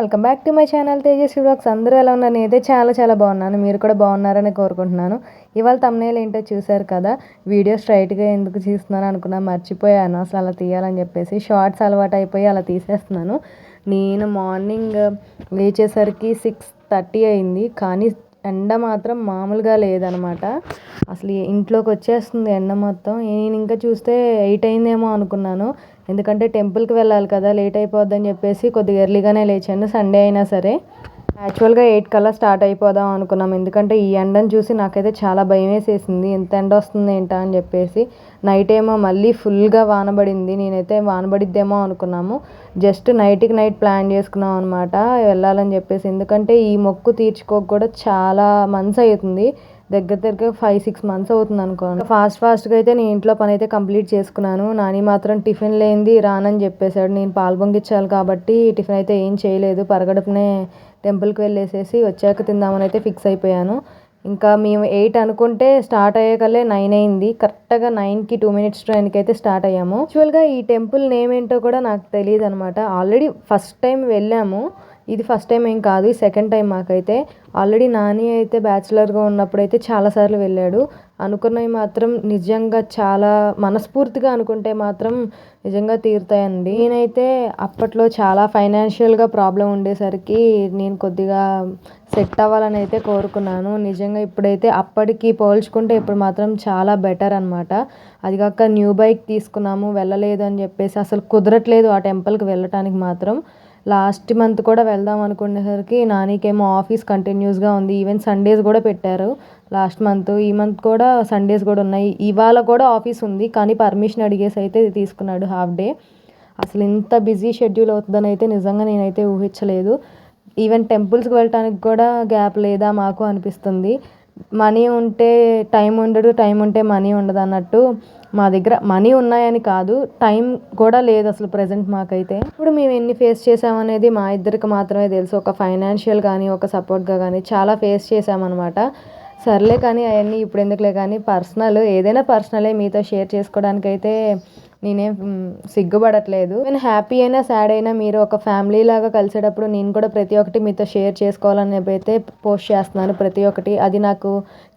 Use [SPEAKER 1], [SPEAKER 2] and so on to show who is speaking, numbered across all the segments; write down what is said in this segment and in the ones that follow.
[SPEAKER 1] Welcome back to my channel Tejas vlogs అందరూ ఎలా ఉన్నారు? నేనైతే చాలా చాలా బాగున్నాను. మీరు కూడా బాగున్నారని కోరుకుంటున్నాను. ఇవాళ తమ్నేలు ఏంటో చూశారు కదా? వీడియో స్ట్రైట్గా ఎందుకు తీస్తున్నాను అనుకున్నా మర్చిపోయాను. అసలు అలా తీయాలని చెప్పేసి షార్ట్స్ అలవాటు అయిపోయి అలా తీసేస్తున్నాను. నేను మార్నింగ్ లేచేసరికి సిక్స్ థర్టీ అయింది. కానీ ఎండ మాత్రం మామూలుగా లేదనమాట. అసలు ఇంట్లోకి వచ్చేస్తుంది ఎండ మొత్తం. నేను ఇంకా చూస్తే ఎయిట్ అయిందేమో అనుకున్నాను. ఎందుకంటే టెంపుల్కి వెళ్ళాలి కదా లేట్ అయిపోద్దని చెప్పేసి కొద్దిగా ఎర్లీగానే లేచాను. సండే అయినా సరే. యాక్చువల్గా ఎయిట్ కల్లా స్టార్ట్ అయిపోదాం అనుకున్నాం. ఎందుకంటే ఈ ఎండను చూసి నాకైతే చాలా భయం వేసేసింది. ఎంత ఎండ వస్తుంది ఏంటా అని చెప్పేసి నైట్ ఏమో మళ్ళీ ఫుల్గా వానబడింది నేనైతే వానబడిద్దేమో అనుకున్నాము. జస్ట్ నైట్కి నైట్ ప్లాన్ చేసుకున్నాం అనమాట వెళ్ళాలని చెప్పేసి. ఎందుకంటే ఈ మొక్కు తీర్చుకోక కూడా చాలా మంత్స్ అవుతుంది. దగ్గర దగ్గర ఫైవ్ సిక్స్ మంత్స్ అవుతుంది అనుకోండి ఫాస్ట్ ఫాస్ట్గా అయితే నేను ఇంట్లో పని అయితే కంప్లీట్ చేసుకున్నాను. నాని మాత్రం టిఫిన్ లేనిది రానని చెప్పేశాడు. నేను పాలు పొంగిచ్చాలి కాబట్టి టిఫిన్ అయితే ఏం చేయలేదు. పరగడుపునే టెంపుల్కి వెళ్ళేసేసి వచ్చాక తిందామని అయితే ఫిక్స్ అయిపోయాను. ఇంకా మేము ఎయిట్ అనుకుంటే స్టార్ట్ అయ్యాకలే నైన్ అయింది. కరెక్ట్గా నైన్కి టూ మినిట్స్ ట్రైన్కి అయితే స్టార్ట్ అయ్యాము. యాక్చువల్గా ఈ టెంపుల్ నేమ్ ఏంటో కూడా నాకు తెలియదు అనమాట ఆల్రెడీ ఫస్ట్ టైం వెళ్ళాము. ఇది ఫస్ట్ టైం ఏం కాదు సెకండ్ టైం మాకైతే. ఆల్రెడీ నాని అయితే బ్యాచిలర్గా ఉన్నప్పుడు అయితే చాలాసార్లు వెళ్ళాడు. అనుకున్నవి మాత్రం నిజంగా చాలా మనస్ఫూర్తిగా అనుకుంటే మాత్రం నిజంగా తీరుతాయండి. నేనైతే అప్పట్లో చాలా ఫైనాన్షియల్గా ప్రాబ్లం ఉండేసరికి నేను కొద్దిగా సెట్ అవ్వాలని అయితే కోరుకున్నాను. నిజంగా ఇప్పుడైతే అప్పటికి పోల్చుకుంటే ఇప్పుడు మాత్రం చాలా బెటర్ అనమాట అది కాక న్యూ బైక్ తీసుకున్నాము వెళ్ళలేదు అని చెప్పేసి అసలు కుదరట్లేదు ఆ టెంపుల్కి వెళ్ళటానికి మాత్రం. లాస్ట్ మంత్ కూడా వెళ్దాం అనుకునేసరికి నానికేమో ఆఫీస్ కంటిన్యూస్గా ఉంది. ఈవెన్ సండేస్ కూడా పెట్టారు. లాస్ట్ మంత్ ఈ మంత్ కూడా సండేస్ కూడా ఉన్నాయి. ఇవాళ కూడా ఆఫీస్ ఉంది కానీ పర్మిషన్ అడిగేసి అయితే తీసుకున్నాడు హాఫ్ డే అసలు ఇంత బిజీ షెడ్యూల్ అవుతుందని అయితే నిజంగా నేనైతే ఊహించలేదు. ఈవెన్ టెంపుల్స్కి వెళ్ళటానికి కూడా గ్యాప్ లేదా మాకు అనిపిస్తుంది. మనీ ఉంటే టైం ఉండదు టైం ఉంటే మనీ ఉండదు అన్నట్టు మా దగ్గర మనీ ఉన్నాయని కాదు టైం కూడా లేదు అసలు ప్రజెంట్ మాకైతే. ఇప్పుడు మేము ఎన్ని ఫేస్ చేసామనేది మా ఇద్దరికి మాత్రమే తెలుసు. ఒక ఫైనాన్షియల్ కానీ ఒక సపోర్ట్గా కానీ చాలా ఫేస్ చేసామన్నమాట సర్లే కానీ అవన్నీ ఇప్పుడు ఎందుకులే కానీ పర్సనల్ ఏదైనా పర్సనలే మీతో షేర్ చేసుకోవడానికి అయితే నేనేం సిగ్గుపడట్లేదు. నేను హ్యాపీ అయినా సాడ్ అయినా మీరు ఒక ఫ్యామిలీ లాగా కలిసేటప్పుడు నేను కూడా ప్రతి ఒక్కటి మీతో షేర్ చేసుకోవాలని అయితే పోస్ట్ చేస్తున్నాను ప్రతి ఒక్కటి. అది నాకు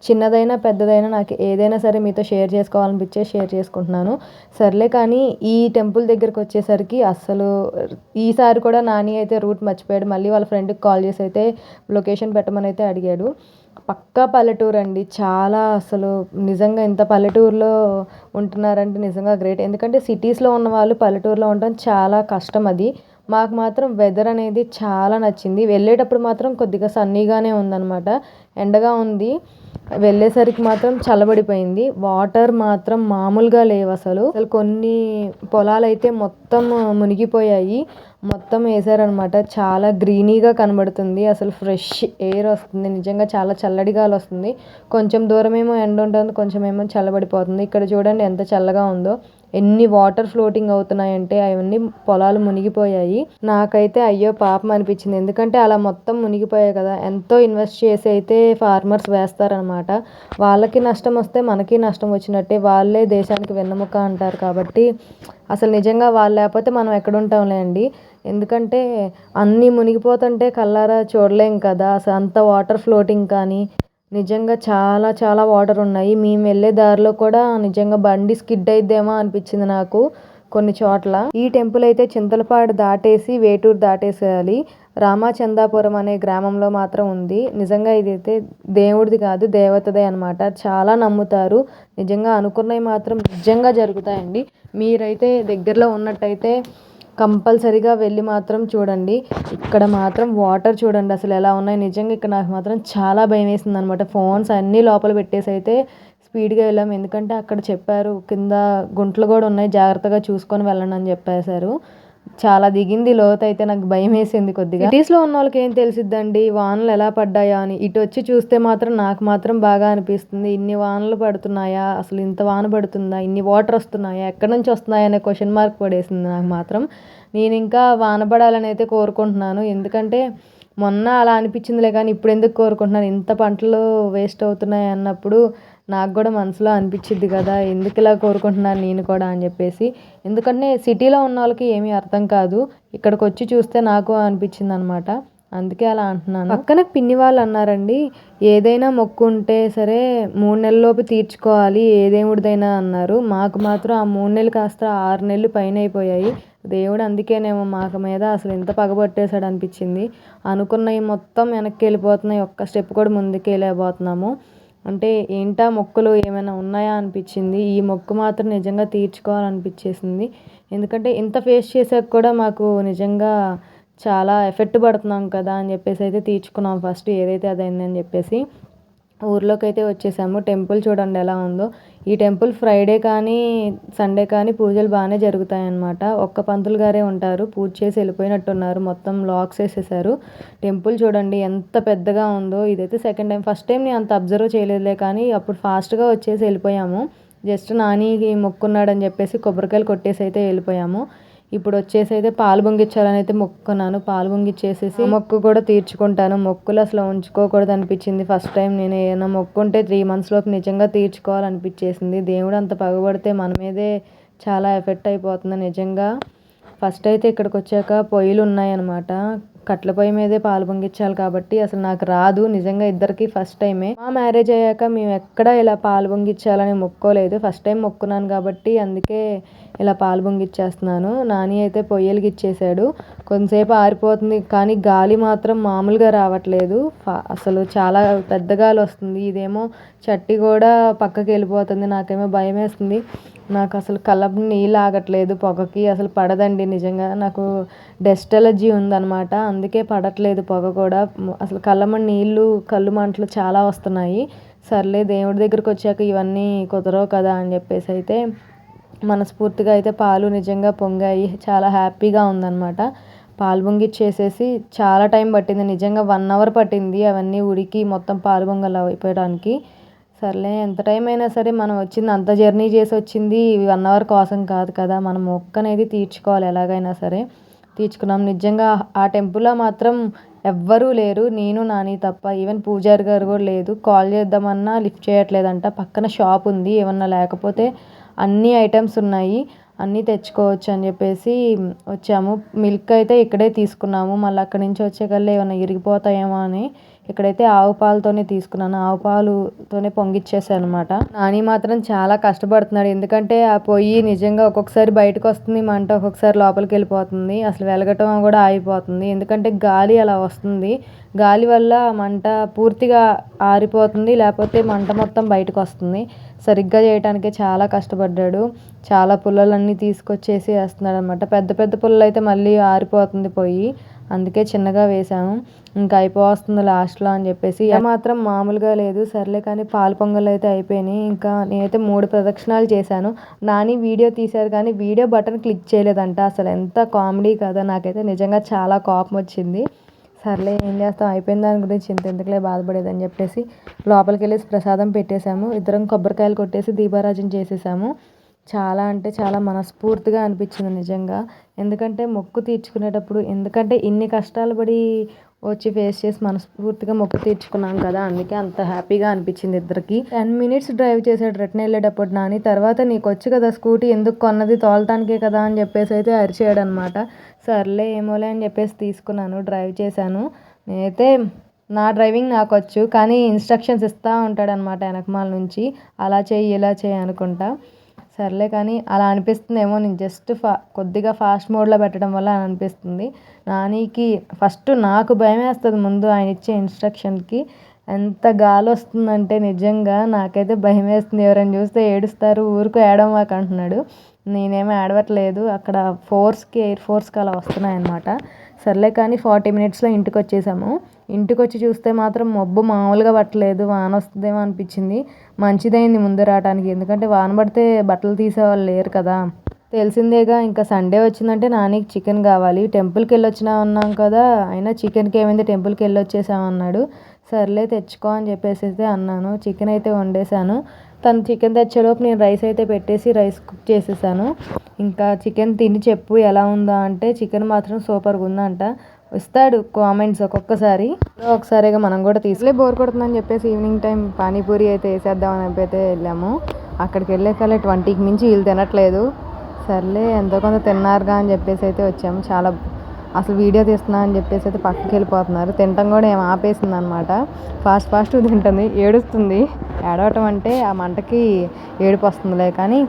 [SPEAKER 1] చిన్నదైనా పెద్దదైనా నాకు ఏదైనా సరే మీతో షేర్ చేసుకోవాలనిపించే షేర్ చేసుకుంటున్నాను. సర్లే కానీ ఈ టెంపుల్ దగ్గరకు వచ్చేసరికి అస్సలు ఈసారి కూడా నాని అయితే రూట్ మర్చిపోయాడు. మళ్ళీ వాళ్ళ ఫ్రెండ్కి కాల్ చేసి అయితే లొకేషన్ పెట్టమని అయితే అడిగాడు. పక్కా పల్లెటూరు అండి చాలా అసలు నిజంగా ఇంత పల్లెటూరులో ఉంటున్నారంటే నిజంగా గ్రేట్. ఎందుకంటే సిటీస్లో ఉన్న వాళ్ళు పల్లెటూరులో ఉండడం చాలా కష్టం అది. మాకు మాత్రం వెదర్ అనేది చాలా నచ్చింది. వెళ్ళేటప్పుడు మాత్రం కొద్దిగా సన్నీగానే ఉందన్నమాట. ఎండగా ఉంది. వెళ్ళేసరికి మాత్రం చల్లబడిపోయింది. వాటర్ మాత్రం మామూలుగా లేవు అసలు. అసలు కొన్ని పొలాలు అయితే మొత్తం మునిగిపోయాయి. మొత్తం వేసారనమాట. చాలా గ్రీనీగా కనబడుతుంది. అసలు ఫ్రెష్ ఎయిర్ వస్తుంది. నిజంగా చాలా చల్లడి గాలి వస్తుంది. కొంచెం దూరం ఏమో ఎండ ఉంటుంది. కొంచెం ఏమో చల్లబడిపోతుంది. ఇక్కడ చూడండి ఎంత చల్లగా ఉందో. ఎన్ని వాటర్ ఫ్లోటింగ్ అవుతున్నాయంటే అవన్నీ పొలాలు మునిగిపోయాయి. నాకైతే అయ్యో పాపం అనిపించింది. ఎందుకంటే అలా మొత్తం మునిగిపోయాయి కదా. ఎంతో ఇన్వెస్ట్ చేసి అయితే ఫార్మర్స్ వేస్తారనమాట వాళ్ళకి నష్టం వస్తే మనకి నష్టం వచ్చినట్టే వాళ్ళే దేశానికి వెన్నెముక అంటారు కాబట్టి అసలు నిజంగా వాళ్ళు లేకపోతే మనం ఎక్కడుంటాంలే అండి. ఎందుకంటే అన్నీ మునిగిపోతుంటే కల్లారా చూడలేం కదా. అసలు అంత వాటర్ ఫ్లోటింగ్ కానీ నిజంగా చాలా చాలా వాటర్ ఉన్నాయి. మేము వెళ్ళే దారిలో కూడా నిజంగా బండి స్కిడ్ అయిద్దేమో అనిపించింది నాకు కొన్ని చోట్ల. ఈ టెంపుల్ అయితే చింతలపాడు దాటేసి వేటూరు దాటేసేయాలి. రామచందాపురం అనే గ్రామంలో మాత్రం ఉంది. నిజంగా ఇదైతే దేవుడిది కాదు దేవతదే అనమాట చాలా నమ్ముతారు. నిజంగా అనుకున్నవి మాత్రం నిజంగా జరుగుతాయండి. మీరైతే దగ్గరలో ఉన్నట్టయితే కంపల్సరీగా వెళ్ళి మాత్రం చూడండి. ఇక్కడ మాత్రం వాటర్ చూడండి అసలు ఎలా ఉన్నాయి. నిజంగా ఇక్కడ నాకు మాత్రం చాలా భయం వేసింది అనమాట ఫోన్స్ అన్నీ లోపల పెట్టేసి అయితే స్పీడ్గా వెళ్ళాము. ఎందుకంటే అక్కడ చెప్పారు కింద గుంటలు కూడా ఉన్నాయి. జాగ్రత్తగా చూసుకొని వెళ్ళండి అని చెప్పేశారు. చాలా దిగింది లోతు అయితే నాకు భయం వేసింది కొద్దిగా. సిటీస్లో ఉన్న వాళ్ళకి ఏం తెలిసిద్దండి? వానలు ఎలా పడ్డాయా అని. ఇటు వచ్చి చూస్తే మాత్రం నాకు మాత్రం బాగా అనిపిస్తుంది. ఇన్ని వానలు పడుతున్నాయా? అసలు ఇంత వాన పడుతుందా? ఇన్ని వాటర్ వస్తున్నాయా? ఎక్కడి నుంచి వస్తున్నాయా? అనే క్వశ్చన్ మార్క్ పడేసింది నాకు మాత్రం. నేను ఇంకా వాన పడాలని అయితే కోరుకుంటున్నాను. ఎందుకంటే మొన్న అలా అనిపించిందిలే కానీ ఇప్పుడు ఎందుకు కోరుకుంటున్నాను? ఇంత పంటలు వేస్ట్ అవుతున్నాయి అన్నప్పుడు నాకు కూడా మనసులో అనిపించింది కదా ఎందుకు ఇలా కోరుకుంటున్నాను నేను కూడా అని చెప్పేసి. ఎందుకంటే సిటీలో ఉన్న వాళ్ళకి ఏమీ అర్థం కాదు ఇక్కడికి వచ్చి చూస్తే నాకు అనిపించింది అనమాట అందుకే అలా అంటున్నాను. పక్కన పిన్ని వాళ్ళు అన్నారండి ఏదైనా మొక్కు ఉంటే సరే మూడు నెలలలోపు తీర్చుకోవాలి ఏ దేవుడిదైనా అన్నారు. మాకు మాత్రం ఆ మూడు నెలలు కాస్త ఆరు నెలలు పైన అయిపోయాయి. దేవుడు అందుకేనేమో మాకు మీద అసలు ఎంత పగబట్టేశాడు అనిపించింది. అనుకున్నవి మొత్తం వెనక్కి వెళ్ళిపోతున్నాయి ఒక్క స్టెప్ కూడా ముందుకు వెళ్ళిపోతున్నాము అంటే ఏంటా మొక్కులు ఏమైనా ఉన్నాయా అనిపించింది? ఈ మొక్కు మాత్రం నిజంగా తీర్చుకోవాలనిపించేసింది. ఎందుకంటే ఇంత ఫేస్ చేసాక కూడా మాకు నిజంగా చాలా ఎఫెక్ట్ పడుతున్నాం కదా అని చెప్పేసి అయితే తీర్చుకున్నాం ఫస్ట్ ఏదైతే అదైందని చెప్పేసి. ఊర్లోకి అయితే వచ్చేసాము. టెంపుల్ చూడండి ఎలా ఉందో. ఈ టెంపుల్ ఫ్రైడే కానీ సండే కానీ పూజలు బాగానే జరుగుతాయి అన్నమాట ఒక్క పంతులు గారే ఉంటారు. పూజ చేసి వెళ్ళిపోయినట్టున్నారు. మొత్తం లాక్స్ వేసేసారు. టెంపుల్ చూడండి ఎంత పెద్దగా ఉందో. ఇదైతే సెకండ్ టైం. ఫస్ట్ టైం నేను అంత అబ్జర్వ్ చేయలేదులే కానీ అప్పుడు ఫాస్ట్గా వచ్చేసి వెళ్ళిపోయాము. జస్ట్ నాని మొక్కున్నాడని చెప్పేసి కొబ్బరికాయలు కొట్టేసి అయితే వెళ్ళిపోయాము. ఇప్పుడు వచ్చేసి అయితే పాలు పొంగిచ్చాలని అయితే మొక్కున్నాను పాలు పొంగిచ్చేసేసి మొక్కు కూడా తీర్చుకుంటాను. మొక్కులు అసలు ఉంచుకోకూడదు అనిపించింది. ఫస్ట్ టైం నేను ఏదైనా మొక్కుంటే త్రీ మంత్స్ లోపు నిజంగా తీర్చుకోవాలనిపించేసింది. దేవుడు అంత పగబడితే మన మీదే చాలా ఎఫెక్ట్ అయిపోతుంది నిజంగా. ఫస్ట్ అయితే ఇక్కడికి వచ్చాక పొయ్యిలు ఉన్నాయన్నమాట. కట్ల పొయ్యి మీదే పాలు పొంగించాలి కాబట్టి అసలు నాకు రాదు. నిజంగా ఇద్దరికి ఫస్ట్ టైమే మా మ్యారేజ్ అయ్యాక మేము ఎక్కడ ఇలా పాలు పొంగించాలని మొక్కోలేదు. ఫస్ట్ టైం మొక్కున్నాను కాబట్టి అందుకే ఇలా పాలు పొంగిచ్చేస్తున్నాను నాని అయితే పొయ్యలకి ఇచ్చేసాడు కొంతసేపు ఆరిపోతుంది కానీ గాలి మాత్రం మామూలుగా రావట్లేదు. అసలు చాలా పెద్ద గాలి వస్తుంది. ఇదేమో చట్టి కూడా పక్కకి వెళ్ళిపోతుంది. నాకేమో భయం వేస్తుంది. నాకు అసలు కళ్ళ నీళ్ళు ఆగట్లేదు. పొగకి అసలు పడదండి. నిజంగా నాకు డస్ట్ ఎలర్జీ ఉందన్నమాట. అందుకే పడట్లేదు పొగ కూడా. అసలు కళ్ళమ్మ నీళ్ళు కళ్ళు మంటలు చాలా వస్తున్నాయి. సర్లే దేవుడి దగ్గరికి వచ్చాక ఇవన్నీ కుదరవు కదా అని చెప్పేసి అయితే మనస్ఫూర్తిగా అయితే పాలు నిజంగా పొంగాయి. చాలా హ్యాపీగా ఉందన్నమాట. పాలు పొంగిచ్చేసేసి చాలా టైం పట్టింది. నిజంగా వన్ అవర్ పట్టింది అవన్నీ ఉడికి మొత్తం పాలు పొంగలు అయిపోయడానికి. సర్లే ఎంత టైం అయినా సరే మనం వచ్చింది అంత జర్నీ చేసి వచ్చింది వన్ అవర్ కోసం కాదు కదా. మనం మొక్క అనేది తీర్చుకోవాలి ఎలాగైనా సరే. తీర్చుకున్నాం. నిజంగా ఆ టెంపుల్లో మాత్రం ఎవ్వరూ లేరు. నేను నాని తప్ప ఈవెన్ పూజారి గారు కూడా లేదు. కాల్ చేద్దామన్నా లిఫ్ట్ చేయట్లేదంట. పక్కన షాప్ ఉంది ఏమన్నా లేకపోతే అన్ని ఐటమ్స్ ఉన్నాయి. అన్నీ తెచ్చుకోవచ్చు అని చెప్పేసి వచ్చాము. మిల్క్ అయితే ఇక్కడే తీసుకున్నాము. మళ్ళీ అక్కడి నుంచి వచ్చే కల్లా ఏమైనా ఇరిగిపోతాయేమో అని ఇక్కడైతే ఆవు పాలతోనే తీసుకున్నాను. ఆవు పాలుతోనే పొంగిచ్చేసాను అనమాట నాని మాత్రం చాలా కష్టపడుతున్నాడు. ఎందుకంటే ఆ పొయ్యి నిజంగా ఒక్కొక్కసారి బయటకు వస్తుంది. మంట ఒక్కొక్కసారి లోపలికి వెళ్ళిపోతుంది. అసలు వెలగటం కూడా ఆగిపోతుంది. ఎందుకంటే గాలి అలా వస్తుంది. గాలి వల్ల మంట పూర్తిగా ఆరిపోతుంది. లేకపోతే మంట మొత్తం బయటకు వస్తుంది. సరిగ్గా చేయటానికే చాలా కష్టపడ్డాడు. చాలా పుల్లలన్నీ తీసుకొచ్చేసి వేస్తున్నాడు అనమాట పెద్ద పెద్ద పుల్లలు అయితే మళ్ళీ ఆరిపోతుంది పొయ్యి. అందుకే చిన్నగా వేసాము ఇంకా అయిపోతుంది లాస్ట్లో అని చెప్పేసి. మాత్రం మామూలుగా లేదు. సర్లే కానీ పాలు పొంగల్ అయితే అయిపోయినాయి. ఇంకా నేనైతే మూడు ప్రదక్షిణాలు చేశాను. నాని వీడియో తీశారు కానీ వీడియో బటన్ క్లిక్ చేయలేదంట. అసలు ఎంత కామెడీ కదా. నాకైతే నిజంగా చాలా కోపం వచ్చింది. సర్లే ఏం చేస్తాం? అయిపోయిన దాని గురించి ఇంత ఎందుకులే బాధపడేదని చెప్పేసి లోపలికి వెళ్ళేసి ప్రసాదం పెట్టేశాము. ఇద్దరం కొబ్బరికాయలు కొట్టేసి దీపారాజన చేసేసాము. చాలా అంటే చాలా మనస్ఫూర్తిగా అనిపించింది నిజంగా. ఎందుకంటే మొక్కు తీర్చుకునేటప్పుడు ఎందుకంటే ఇన్ని కష్టాలు పడి వచ్చి ఫేస్ చేసి మనస్ఫూర్తిగా మొక్కు తీర్చుకున్నాం కదా అందుకే అంత హ్యాపీగా అనిపించింది ఇద్దరికి. టెన్ మినిట్స్ డ్రైవ్ చేసాడు రిటర్న్ వెళ్ళేటప్పుడు నాని. తర్వాత నీకు వచ్చు కదా స్కూటీ ఎందుకు కొన్నది తోలటానికే కదా అని చెప్పేసి అయితే అరిచేయడు అనమాట సర్లే ఏమోలే అని చెప్పేసి తీసుకున్నాను డ్రైవ్ చేశాను. నేనైతే నా డ్రైవింగ్ నాకు వచ్చు కానీ ఇన్స్ట్రక్షన్స్ ఇస్తూ ఉంటాడనమాట వెనకమాల నుంచి. అలా చేయి ఇలా చేయి అనుకుంటా. సర్లే కానీ అలా అనిపిస్తుందేమో నేను జస్ట్ ఫా కొద్దిగా ఫాస్ట్ మోడ్లో పెట్టడం వల్ల అనిపిస్తుంది. నానికి ఫస్ట్ నాకు భయం వేస్తుంది ముందు ఆయన ఇచ్చే ఇన్స్ట్రక్షన్కి ఎంత గాలి వస్తుందంటే నిజంగా నాకైతే భయం వేస్తుంది. ఎవరైనా చూస్తే ఏడుస్తారు ఊరుకు ఏడవమాక అంటున్నాడు. నేనేమీ ఏడవట్లేదు. అక్కడ ఫోర్స్కి ఎయిర్ ఫోర్స్కి అలా వస్తున్నాయి అన్నమాట సర్లే కానీ ఫార్టీ మినిట్స్లో ఇంటికి వచ్చేసాము ఇంటికి వచ్చి చూస్తే మాత్రం మబ్బు మామూలుగా పట్టలేదు వాన వస్తుందేమో అనిపించింది. మంచిదైంది ముందు రావడానికి ఎందుకంటే వాన పడితే బట్టలు తీసేవాళ్ళు లేరు కదా. తెలిసిందేగా ఇంకా సండే వచ్చిందంటే నానికి చికెన్ కావాలి. టెంపుల్కి వెళ్ళి వచ్చినా ఉన్నాం కదా అయినా చికెన్కి ఏమైంది? టెంపుల్కి వెళ్ళొచ్చేసామన్నాడు సర్లే తెచ్చుకో అని చెప్పేసి అయితే అన్నాను. చికెన్ అయితే వండేసాను తను చికెన్ తెచ్చేలోపు నేను రైస్ అయితే పెట్టేసి రైస్ కుక్ చేసేసాను. ఇంకా చికెన్ తిని చెప్పు ఎలా ఉందా అంటే చికెన్ మాత్రం సూపర్గా ఉందంట. ఇస్తాడు కామెంట్స్ ఒక్కొక్కసారి. ఒకసారిగా మనం కూడా తీసులే బోర్ కొడుతుందని చెప్పేసి ఈవినింగ్ టైం పానీపూరి అయితే వేసేద్దామని చెప్పి అయితే వెళ్ళాము. అక్కడికి వెళ్ళేసరికి ట్వంటీకి మించి వీళ్ళు తినట్లేదు. సర్లే ఎంతో కొంత తిన్నారుగా అని చెప్పేసి అయితే వచ్చాము. చాలా అసలు వీడియో తీస్తున్నా అని చెప్పేసి అయితే పక్కకి వెళ్ళిపోతున్నారు. తినటం కూడా ఏం ఆపేసింది అనమాట ఫాస్ట్ ఫాస్ట్ తింటుంది ఏడుస్తుంది. ఏడవటం అంటే ఆ మంటకి ఏడుపు వస్తుందిలే కానీ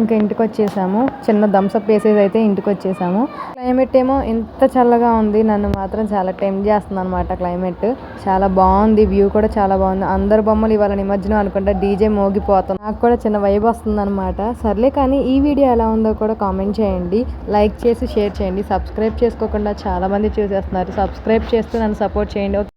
[SPEAKER 1] ఇంకా ఇంటికి వచ్చేసాము చిన్న థమ్స్అప్ వేసేది అయితే ఇంటికి వచ్చేసాము క్లైమేట్ ఏమో ఎంత చల్లగా ఉంది. నన్ను మాత్రం చాలా టైం చేస్తుంది అనమాట క్లైమేట్. చాలా బాగుంది. వ్యూ కూడా చాలా బాగుంది. అందరు బొమ్మలు ఇవాళ నిమజ్జనం అనుకుంటా డీజే మోగిపోతాం నాకు కూడా చిన్న వైబ్ వస్తుంది అనమాట సర్లే కానీ ఈ వీడియో ఎలా ఉందో కూడా కామెంట్ చేయండి. లైక్ చేసి షేర్ చేయండి. సబ్స్క్రైబ్ చేసుకోకుండా చాలామంది చూసేస్తున్నారు. సబ్స్క్రైబ్ చేస్తూ నన్ను సపోర్ట్ చేయండి.